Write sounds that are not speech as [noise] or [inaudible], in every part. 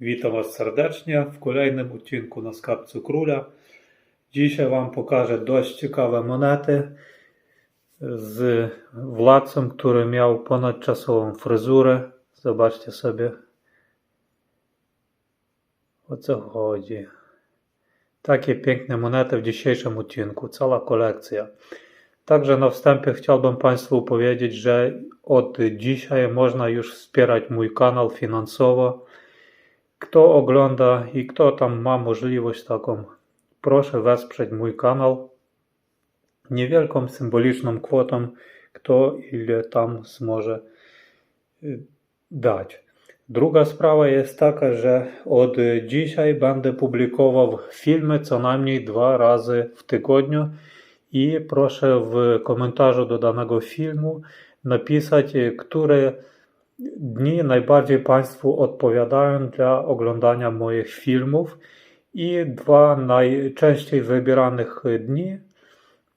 Witam Was serdecznie w kolejnym odcinku na Skarbcu Króla. Dzisiaj Wam pokażę dość ciekawe monety z władcą, który miał ponadczasową fryzurę. Zobaczcie sobie o co chodzi. Takie piękne monety w dzisiejszym odcinku, cała kolekcja. Także na wstępie chciałbym Państwu powiedzieć, że od dzisiaj można już wspierać mój kanał finansowo. Kto ogląda i kto tam ma możliwość taką, proszę wesprzeć mój kanał niewielką symboliczną kwotą, kto ile tam zmoże y, dać. Druga sprawa jest taka, że od dzisiaj będę publikował filmy co najmniej dwa razy w tygodniu i proszę w komentarzu do danego filmu napisać, które dni najbardziej Państwu odpowiadają dla oglądania moich filmów i dwa najczęściej wybieranych dni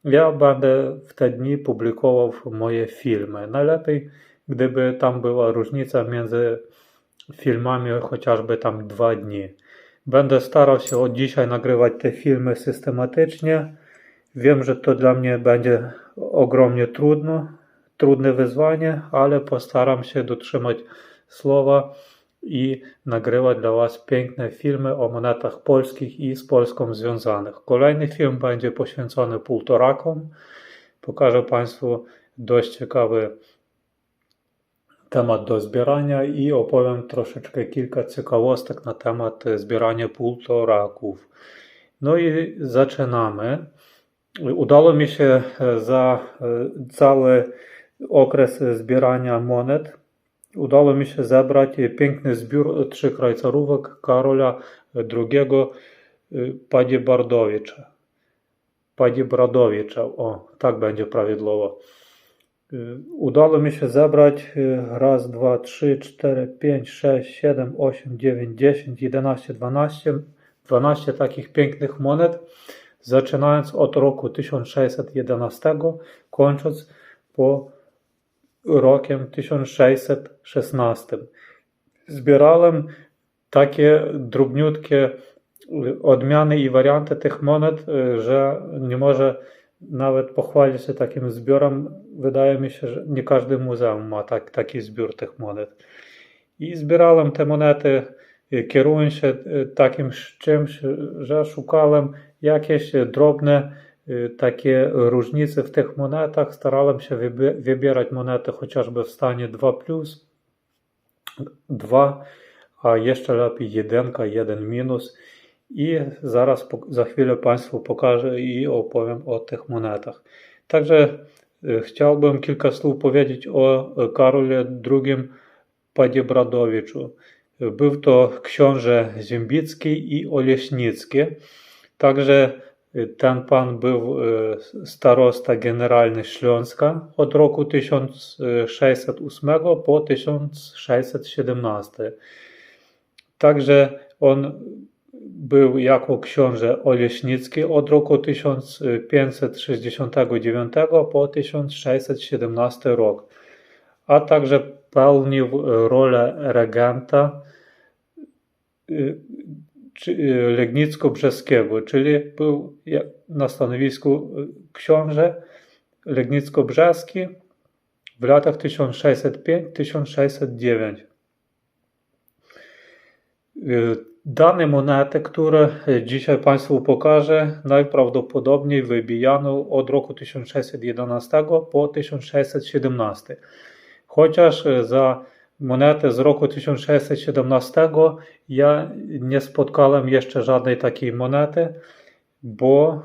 ja będę w te dni publikował moje filmy. Najlepiej, gdyby tam była różnica między filmami chociażby tam dwa dni. Będę starał się od dzisiaj nagrywać te filmy systematycznie. Wiem, że to dla mnie będzie ogromnie trudno, trudne wyzwanie, ale postaram się dotrzymać słowa i nagrywać dla Was piękne filmy o monetach polskich i z Polską związanych. Kolejny film będzie poświęcony półtorakom. Pokażę Państwu dość ciekawy temat do zbierania i opowiem troszeczkę kilka ciekawostek na temat zbierania półtoraków. No i zaczynamy. Udało mi się za cały okres zbierania monet udało mi się zebrać piękny zbiór trzech rajcarówek Karola II Padibardowicza. Padibradowicza, o, tak będzie prawidłowo. Udało mi się zebrać raz, dwa, trzy, cztery, pięć, sześć, siedem, osiem, dziewięć, dziesięć, jedenaście, dwanaście, dwanaście takich pięknych monet, zaczynając od roku 1611, kończąc po rokiem 1616. Zbierałem takie drobniutkie odmiany i warianty tych monet, że nie może nawet pochwalić się takim zbiorem. Wydaje mi się, że nie każdy muzeum ma tak, taki zbiór tych monet. I zbierałem te monety, kierując się takim czymś, że szukałem jakieś drobne Y, takie różnice w tych monetach. Starałem się wybierać monety chociażby w stanie 2, 2, a jeszcze lepiej 1, 1 minus. I zaraz za chwilę Państwu pokażę i opowiem o tych monetach. Także y, chciałbym kilka słów powiedzieć o Karole II Padibradowiczu. Był to książę Ziembicki i Oleśnicki. Także ten pan był e, starosta generalny Śląska od roku 1608 po 1617. Także on był jako książę Oleśnicki od roku 1569 po 1617 rok, a także pełnił rolę regenta Y, Legnicko-Brzeskiego, czyli był na stanowisku y, książę Legnicko-Brzeski w latach 1605-1609. Y, dane monety, które dzisiaj Państwu pokażę, najprawdopodobniej wybijano od roku 1611 po 1617. Chociaż za monetę z roku 1617 ja nie spotkałem jeszcze żadnej takiej monety, bo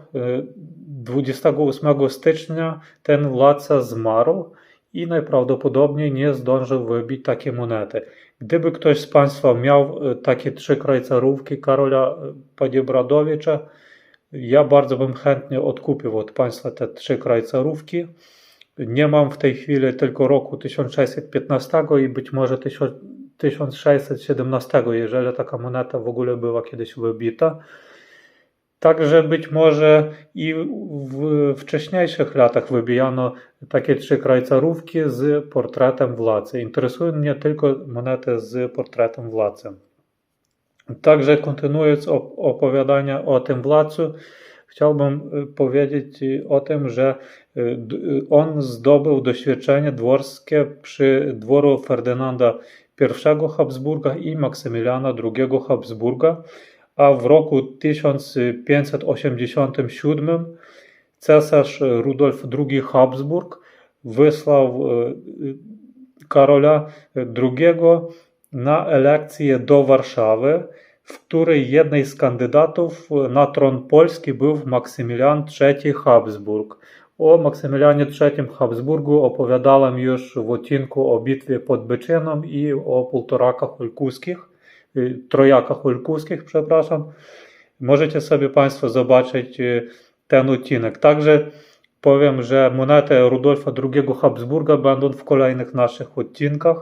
28 e, stycznia ten władca zmarł i najprawdopodobniej nie zdążył wybić takie monety. Gdyby ktoś z Państwa miał e, takie trzy krajcarówki Karola e, Padiebradowicza, ja bardzo bym chętnie odkupił od Państwa te trzy krajcarówki. Nie mam w tej chwili tylko roku 1615 i być może 1617, jeżeli taka moneta w ogóle była kiedyś wybita. Także być może i w wcześniejszych latach wybijano takie trzy krajcarówki z portretem władcy. Interesują mnie tylko monety z portretem władcy. Także kontynuując op- opowiadania o tym władcu, chciałbym y, powiedzieć o tym, że on zdobył doświadczenie dworskie przy dworu Ferdynanda I Habsburga i Maksymiliana II Habsburga, a w roku 1587 cesarz Rudolf II Habsburg wysłał y, y, Karola II na elekcję do Warszawy, w której jednej z kandydatów na tron Polski był Maksymilian III Habsburg. O Maksymilianie III Habsburgu opowiadałem już w odcinku o bitwie pod Byczyną i o półtorakach olkuskich, y, trojakach olkuskich, przepraszam. Możecie sobie Państwo zobaczyć y, ten odcinek. Także powiem, że monety Rudolfa II Habsburga będą w kolejnych naszych odcinkach.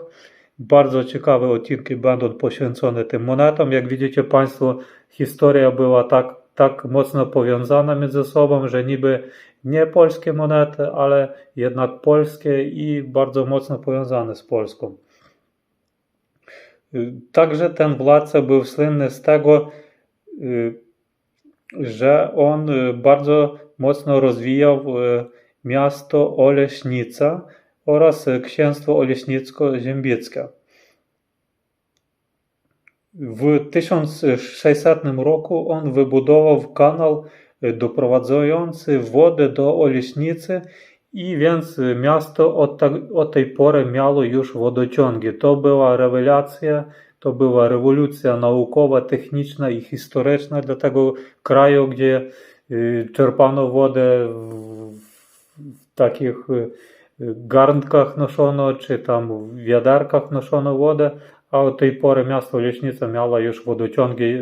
Bardzo ciekawe odcinki będą poświęcone tym monetom. Jak widzicie Państwo, historia była tak, tak mocno powiązana między sobą, że niby nie polskie monety, ale jednak polskie i bardzo mocno powiązane z Polską. Także ten władca był słynny z tego, y, że on y, bardzo mocno rozwijał y, miasto Oleśnica oraz księstwo Oleśnicko-Ziębickie. W 1600 roku on wybudował kanał doprowadzający wodę do Oleśnicy i więc miasto od, ta, od tej pory miało już wodociągi. To była rewelacja, to była rewolucja naukowa, techniczna i historyczna dla tego kraju, gdzie y, czerpano wodę w, takich y, garnkach noszono, czy tam w wiaderkach noszono wodę, a od tej pory miasto Leśnica miało już wodociągi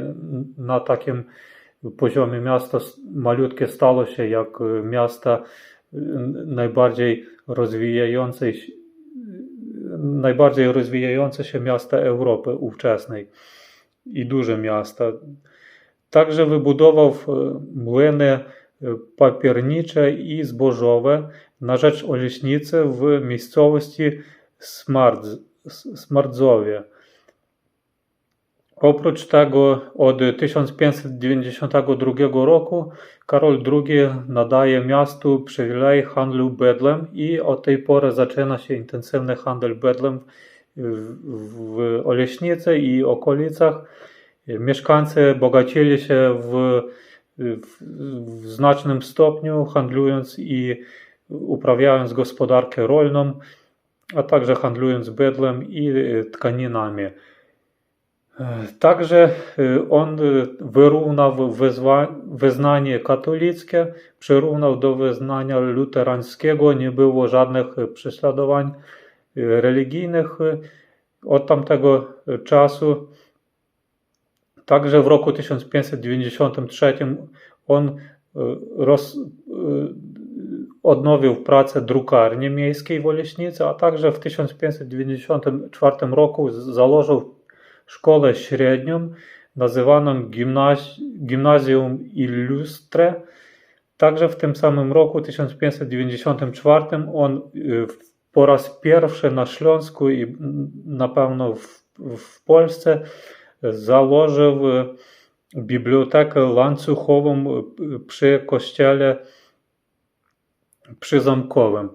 na takim poziomie miasta malutkie stało się jak miasta najbardziej rozwijającej się najbardziej rozwijające się miasta Europy ówczesnej i duże miasta. Także wybudował młyny papiernicze i zbożowe na rzecz Oleśnicy w miejscowości Smardz, Smardzowie. Oprócz tego od 1592 roku Karol II nadaje miastu przywilej handlu bydłem i od tej pory zaczyna się intensywny handel bydłem w, w Oleśnicy i okolicach. Mieszkańcy bogacili się w, w, w znacznym stopniu, handlując i uprawiając gospodarkę rolną, a także handlując bydłem i tkaninami. Także on wyrównał wyznanie katolickie, przyrównał do wyznania luterańskiego, nie było żadnych prześladowań religijnych od tamtego czasu. Także w roku 1593 on roz, odnowił pracę drukarni miejskiej w Oleśnicy, a także w 1594 roku założył szkołę średnią nazywaną gimnaz Gimnazjum Illustre. Także w tym samym roku, 1594, on po raz pierwszy na Śląsku i na pewno w, Polsce założył bibliotekę łańcuchową przy kościele przyzamkowym.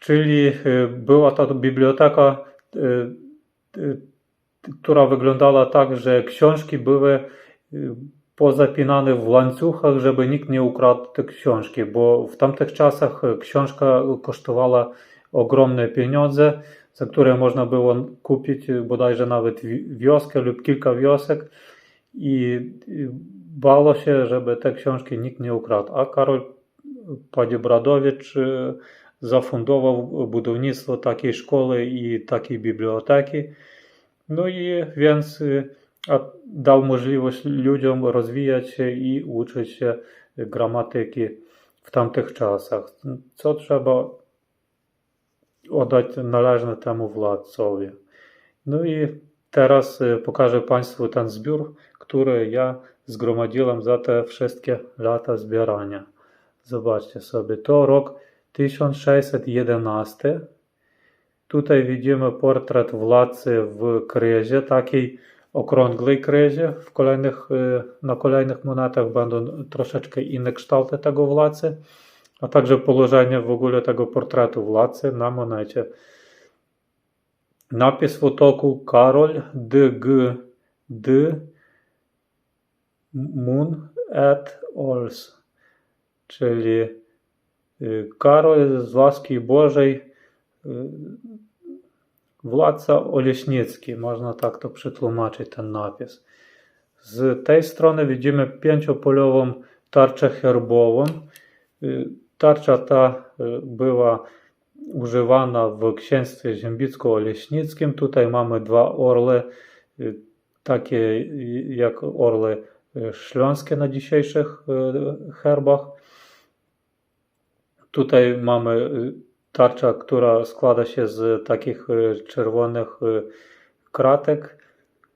Czyli była to biblioteka która wyglądała tak, że książki były pozapinane w łańcuchach, żeby nikt nie ukradł te książki, bo w tamtych czasach książka kosztowała ogromne pieniądze, za które można było kupić bodajże nawet wioskę lub kilka wiosek i bało się, żeby te książki nikt nie ukradł. A Karol Padzibradowicz zafundował budownictwo takiej szkoły i takiej biblioteki. No i więc dał możliwość ludziom rozwijać się i uczyć się gramatyki w tamtych czasach, co trzeba oddać należne temu władcowi. No i teraz pokażę Państwu ten zbiór, który ja zgromadziłem za te wszystkie lata zbierania. Zobaczcie sobie, to rok 1611. Tutaj widzimy portret władcy w kryzie, takiej okrągłej krezie. W kolejnych, e, na kolejnych monetach będą troszeczkę inne kształty tego władcy, a także położenie w ogóle tego portretu władcy na monecie. Napis w otoku Karol D.G. D. Mun et Ols, czyli y, Karol z łaski Bożej, y, władca Oleśnicki, można tak to przetłumaczyć ten napis. Z tej strony widzimy pięciopolową tarczę herbową. Y, Tarcza ta była używana w księstwie ziembicko-oleśnickim. Tutaj mamy dwa orły, takie jak orły śląskie na dzisiejszych herbach. Tutaj mamy tarcza, która składa się z takich czerwonych kratek.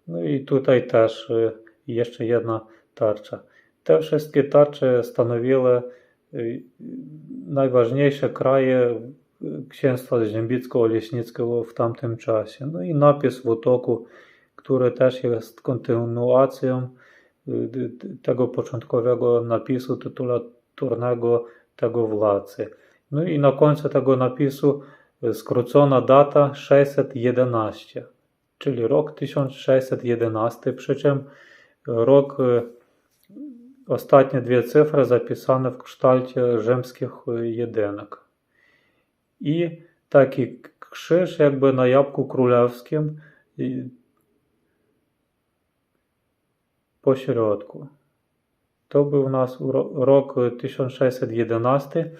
No i tutaj też jeszcze jedna tarcza. Te wszystkie tarcze stanowiły najważniejsze kraje księstwa ziembicko-oleśnickiego w tamtym czasie. No i napis w otoku, który też jest kontynuacją y, tego początkowego napisu tytulaturnego tego władcy. No i na końcu tego napisu skrócona data 611, czyli rok 1611, przy czym rok, y, ostatnie dwie cyfry zapisane w kształcie rzymskich jedynek. I taki krzyż jakby na jabłku królewskim po środku. To był u nas rok 1611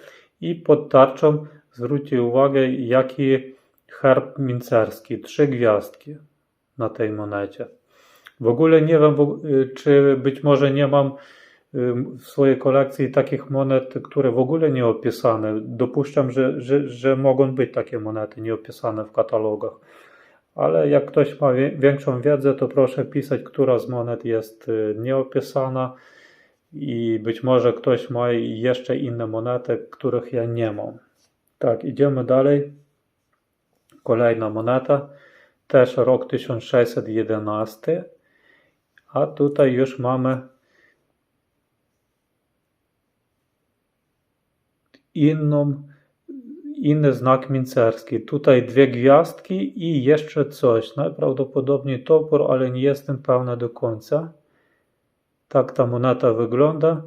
i pod tarczą zwróćcie uwagę jaki herb mincerski, trzy gwiazdki na tej monecie. W ogóle nie wiem, czy być może nie mam w swojej kolekcji takich monet, które w ogóle nie opisane. Dopuszczam, że, że, że mogą być takie monety nieopisane w katalogach. Ale jak ktoś ma większą wiedzę, to proszę pisać, która z monet jest y, nieopisana i być może ktoś ma jeszcze inne monety, których ja nie mam. Tak, idziemy dalej. Kolejna moneta, też rok 1611, a tutaj już mamy inną, inny znak mincerski. Tutaj dwie gwiazdki i jeszcze coś. Najprawdopodobniej topór, ale nie jestem pewna do końca. Tak ta moneta wygląda.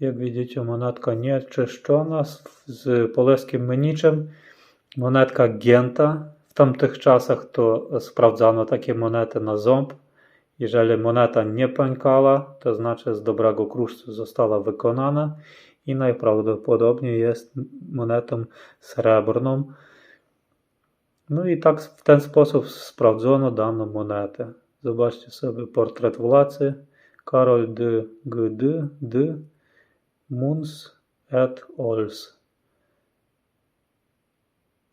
Jak widzicie, monetka nieczyszczona z, polskim meniczem. Monetka gięta. W tamtych czasach to sprawdzano takie monety na ząb. Jeżeli moneta nie pękała, to znaczy z dobrego kruszcu została wykonana i najprawdopodobniej jest monetą srebrną. No i tak w ten sposób sprawdzono daną monetę. Zobaczcie sobie portret władcy Karol de Gdy de Muns et Ols.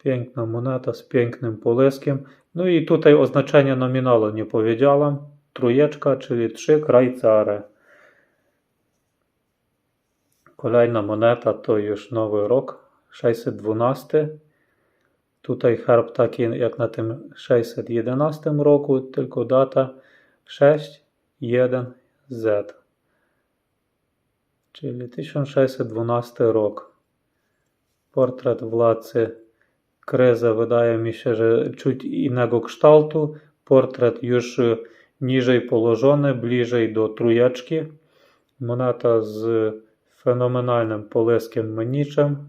Piękna moneta z pięknym poleskiem. No i tutaj oznaczenia nominalu nie powiedziałam. Trójeczka, czyli trzy krajcare. Kolejna moneta to już nowy rok, 612. Tutaj herb taki jak na tym 611 roku, tylko data 6.1Z. Czyli 1612 rok. Portret władcy Kreza wydaje mi się, że czuć innego kształtu. Portret już niżej położony, bliżej do trójeczki. Moneta z fenomenalnym polskim mniczem.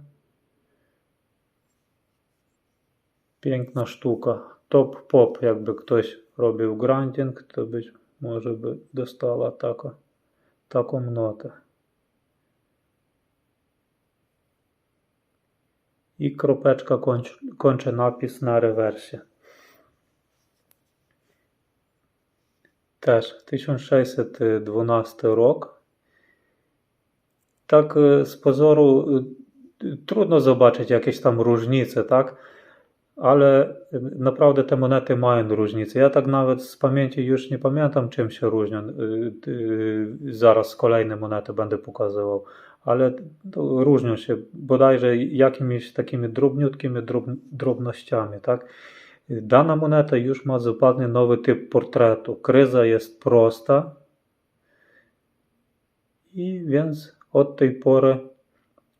Piękna sztuka. Top pop, jakby ktoś robił grinding, to być może by dostała taka, taką notę. I kropeczka kończy, kończy napis na rewersie. Też 1612 rok tak e, z pozoru e, trudno zobaczyć jakieś tam różnice, tak? Ale naprawdę te monety mają różnice. Ja tak nawet z pamięci już nie pamiętam, czym się różnią. E, zaraz kolejne monety będę pokazywał, ale różnią się bodajże jakimiś takimi drobniutkimi drob, drobnościami, tak? Dana moneta już ma zupełnie nowy typ portretu. Kryza jest prosta i więc od tej pory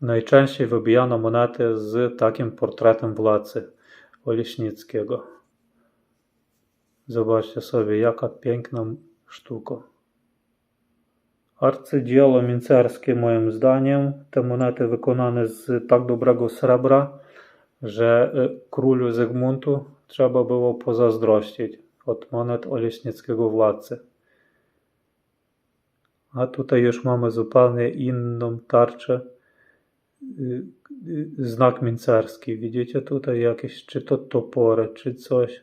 najczęściej wybijano monety z takim portretem władcy Oleśnickiego. Zobaczcie sobie, jaka piękna sztuka. Arcydzieło mięcerskie moim zdaniem. Te monety wykonane z tak dobrego srebra, że królu Zygmuntu trzeba było pozazdrościć od monet Oleśnickiego władcy. A tutaj już mamy zupełnie inną tarczę. Znak mięcerski. Widzicie tutaj jakieś, czy to topory, czy coś.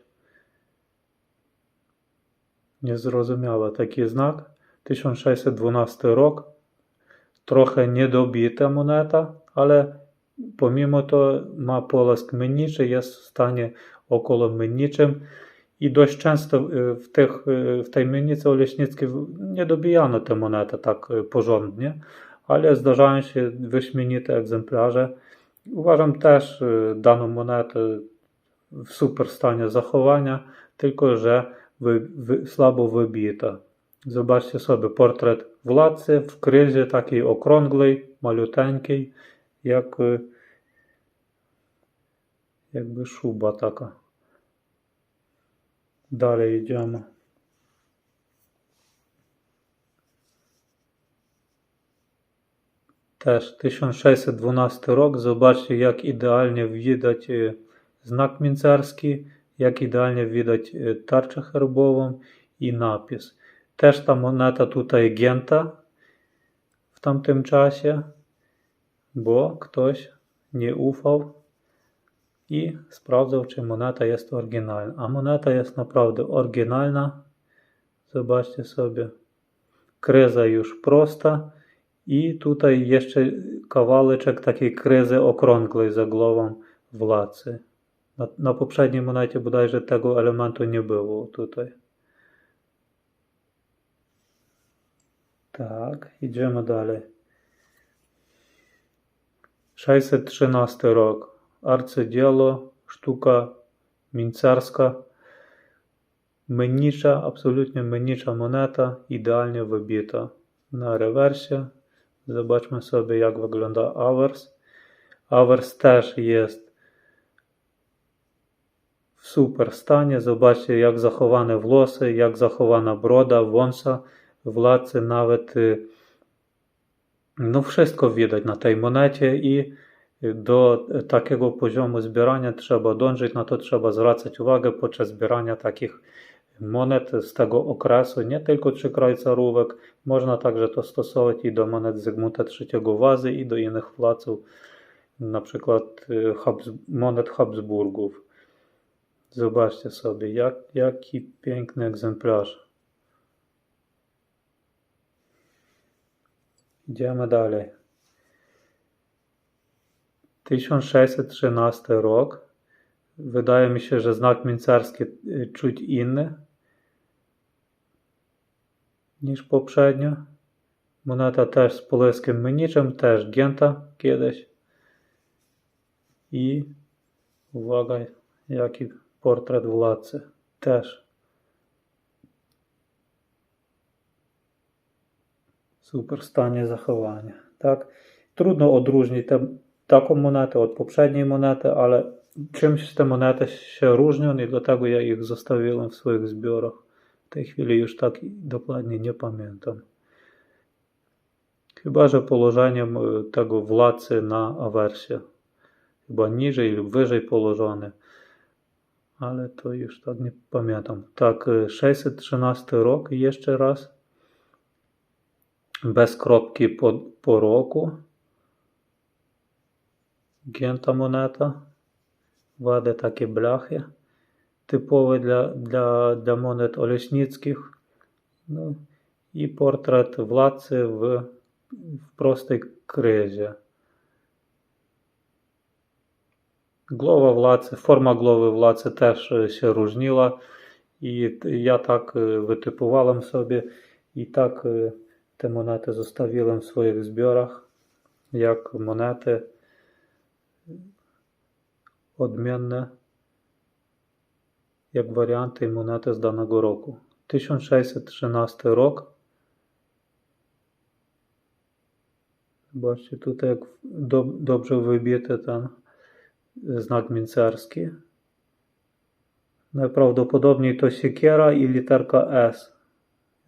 Niezrozumiałe taki znak. 1612 rok. Trochę niedobita moneta, ale pomimo to ma polask meniczy, jest w stanie około meniczym i dość często w, tych, w tej mennicy Oleśnickiej nie dobijano te monety tak porządnie, ale zdarzają się wyśmienite egzemplarze. Uważam też daną monetę w super stanie zachowania, tylko że wy, wy, słabo wybita. Zobaczcie sobie portret władcy w kryzie takiej okrągłej, maluteńkiej, jak jakby szuba taka. Dalej idziemy. Też 1612 rok. Zobaczcie, jak idealnie widać znak mięcerski, jak idealnie widać tarczę herbową i napis. Też ta moneta tutaj gięta w tamtym czasie, bo ktoś nie ufał i sprawdzał, czy moneta jest oryginalna. A moneta jest naprawdę oryginalna. Zobaczcie sobie. Kryza już prosta i tutaj jeszcze kawałeczek takiej kryzy okrągłej za głową władcy. Na, na poprzedniej monecie bodajże tego elementu nie było tutaj. Tak, idziemy dalej. 613 rok. Arcydzieło, sztuka mięcerska. Mennicza, absolutnie mennicza moneta, idealnie wybita. Na rewersie zobaczmy sobie jak wygląda awers. Awers też jest w super stanie. Zobaczcie jak zachowane włosy, jak zachowana broda, wąsa władcy nawet no wszystko widać na tej monecie i do takiego poziomu zbierania trzeba dążyć, na to trzeba zwracać uwagę podczas zbierania takich monet z tego okresu, nie tylko trzykrajcarówek, można także to stosować i do monet Zygmunta III Wazy i do innych władców, na przykład monet Habsburgów. Zobaczcie sobie, jak, jaki piękny egzemplarz. Idziemy dalej. 1613 rok. Wydaje mi się, że znak mięcarski czuć inny niż poprzednio. Moneta też z polskim mniczem, też gięta kiedyś. I uwaga, jaki portret władcy. Też. Super stanie zachowania. Tak? Trudno odróżnić tę taką monetę od poprzedniej monety, ale czymś te monety się różnią i dlatego ja ich zostawiłem w swoich zbiorach. W tej chwili już tak dokładnie nie pamiętam. Chyba, że położeniem tego władcy na awersję. Chyba niżej lub wyżej położony. Ale to już tak nie pamiętam. Tak, 613 rok jeszcze raz. Bez kropki po, po roku. Gięta moneta. Wady takie blachy. Typowe dla, dla, dla monet oleśnickich. No, I portret władcy w, w prostej kryzie. Głowa władcy, forma głowy władcy też się różniła. I ja tak wytypowałem sobie i tak te monety zostawiłem w swoich zbiorach, jak monety. 'Odmienne як варіанти монети з даного року. 1613 рок. Бачите, тут як доб- добре вибити там знак мінцерський. Найправдоподобній то сікера і літерка С.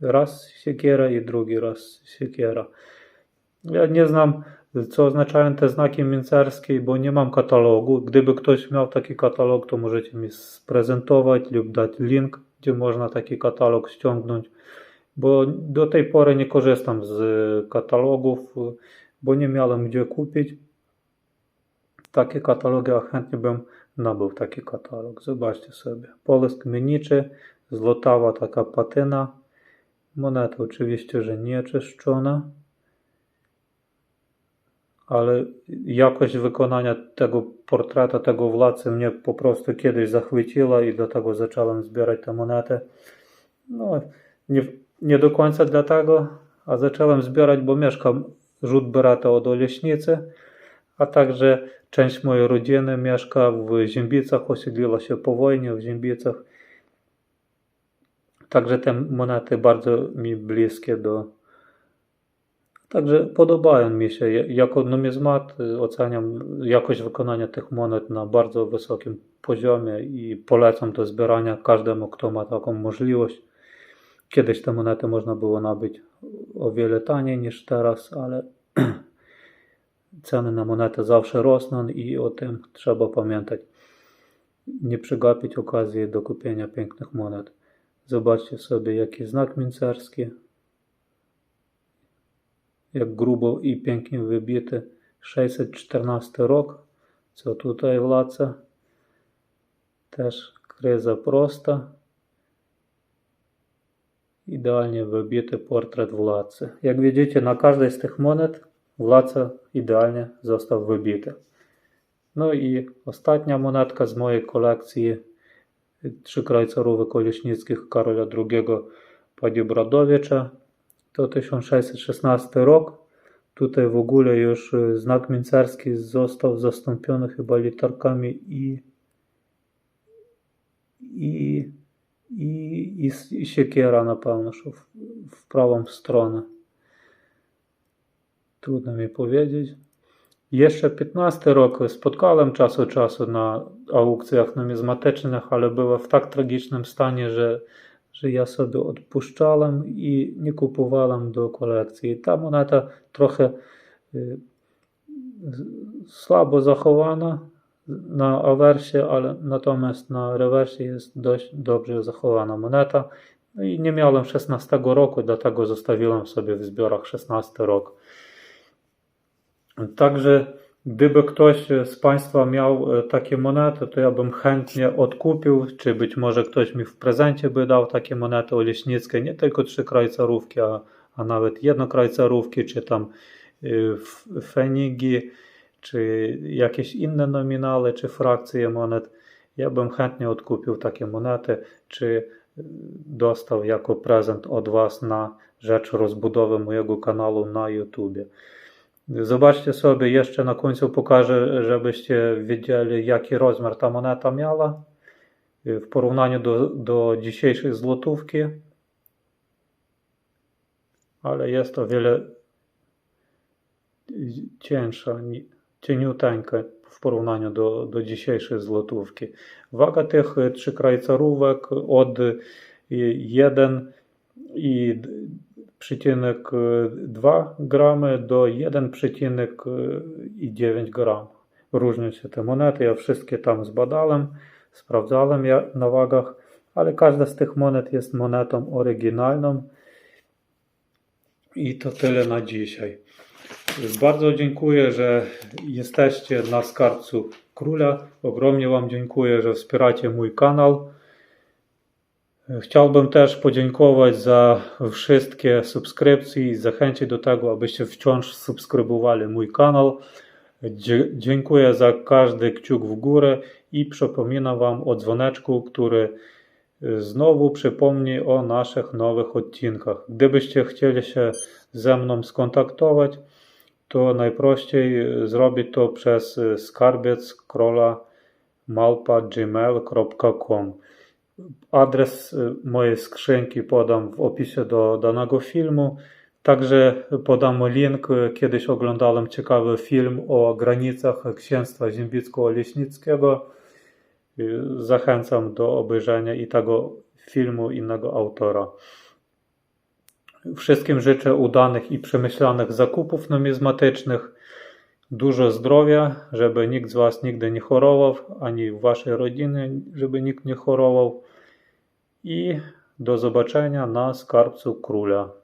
Раз сікера і другий раз сікера. Ja nie znam, co oznaczają te znaki mięcerskie, bo nie mam katalogu. Gdyby ktoś miał taki katalog, to możecie mi sprezentować lub dać link, gdzie można taki katalog ściągnąć, bo do tej pory nie korzystam z katalogów, bo nie miałem gdzie kupić. Takie katalogi, a chętnie bym nabył taki katalog. Zobaczcie sobie. Polesk meniczy, złotawa taka patyna. Moneta oczywiście, że nie czyszczona ale jakość wykonania tego portreta, tego władcy mnie po prostu kiedyś zachwyciła i dlatego zacząłem zbierać tę monetę. No, nie, nie do końca dlatego, a zacząłem zbierać, bo mieszkam rzut Berata od Oleśnicy, a także część mojej rodziny mieszka w Ziębicach, osiedliła się po wojnie w Ziębicach. Także te monety bardzo mi bliskie do, Także podobają mi się. Ja- Jako numizmat y, oceniam jakość wykonania tych monet na bardzo wysokim poziomie i polecam do zbierania każdemu, kto ma taką możliwość. Kiedyś te monety można było nabyć o wiele taniej niż teraz, ale [clears throat] ceny na monety zawsze rosną i o tym trzeba pamiętać. Nie przegapić okazji do kupienia pięknych monet. Zobaczcie sobie, jaki znak mincerski jak grubo i pięknie wybity 614 rok, co tutaj władca. Też kryza prosta. Idealnie wybity portret władcy. Jak widzicie, na każdej z tych monet władca idealnie został wybity. No i ostatnia monetka z mojej kolekcji trzy krajcarówek Oleśnickich Karola II Padibradowicza to 1616 rok. Tutaj w ogóle już y, znak mincerski został zastąpiony chyba literkami i i, i, i, i siekiera na pewno, że w, w prawą stronę. Trudno mi powiedzieć. Jeszcze 15 rok spotkałem czas od czasu na aukcjach numizmatycznych, ale były w tak tragicznym stanie, że że ja sobie odpuszczałem i nie kupowałem do kolekcji. Ta moneta trochę y, słabo zachowana na awersie, ale natomiast na rewersie jest dość dobrze zachowana moneta. No i nie miałem 16 roku, dlatego zostawiłem sobie w zbiorach 16 rok. Także gdyby ktoś z Państwa miał e, takie monety, to ja bym chętnie odkupił, czy być może ktoś mi w prezencie by dał takie monety oleśnickie, nie tylko trzy krajcarówki, a, a nawet jednokrajcarówki, czy tam y, fenigi, czy jakieś inne nominały, czy frakcje monet. Ja bym chętnie odkupił takie monety, czy y, dostał jako prezent od Was na rzecz rozbudowy mojego kanału na YouTubie. Zobaczcie sobie, jeszcze na końcu pokażę, żebyście wiedzieli, jaki rozmiar ta moneta miała w porównaniu do, do dzisiejszej złotówki. Ale jest o wiele cięższa, ni- cieniuteńka w porównaniu do, do dzisiejszej złotówki. Waga tych trzy krajcarówek od y, 1 i 2 gramy do 1,9 gram. Różnią się te monety, ja wszystkie tam zbadałem, sprawdzałem ja na wagach, ale każda z tych monet jest monetą oryginalną. I to tyle na dzisiaj. Bardzo dziękuję, że jesteście na skarbcu króla. Ogromnie Wam dziękuję, że wspieracie mój kanał. Chciałbym też podziękować za wszystkie subskrypcje i zachęcić do tego, abyście wciąż subskrybowali mój kanał. Dziękuję za każdy kciuk w górę i przypominam Wam o dzwoneczku, który znowu przypomni o naszych nowych odcinkach. Gdybyście chcieli się ze mną skontaktować, to najprościej zrobić to przez skarbiec króla małpa gmail.com. Adres y, mojej skrzynki podam w opisie do danego filmu. Także podam link. Kiedyś oglądałem ciekawy film o granicach księstwa ziembicko-leśnickiego. Y, Zachęcam do obejrzenia i tego filmu innego autora. Wszystkim życzę udanych i przemyślanych zakupów numizmatycznych. Dużo zdrowia, żeby nikt z Was nigdy nie chorował, ani w Waszej rodzinie, żeby nikt nie chorował. I do zobaczenia na skarbcu króla.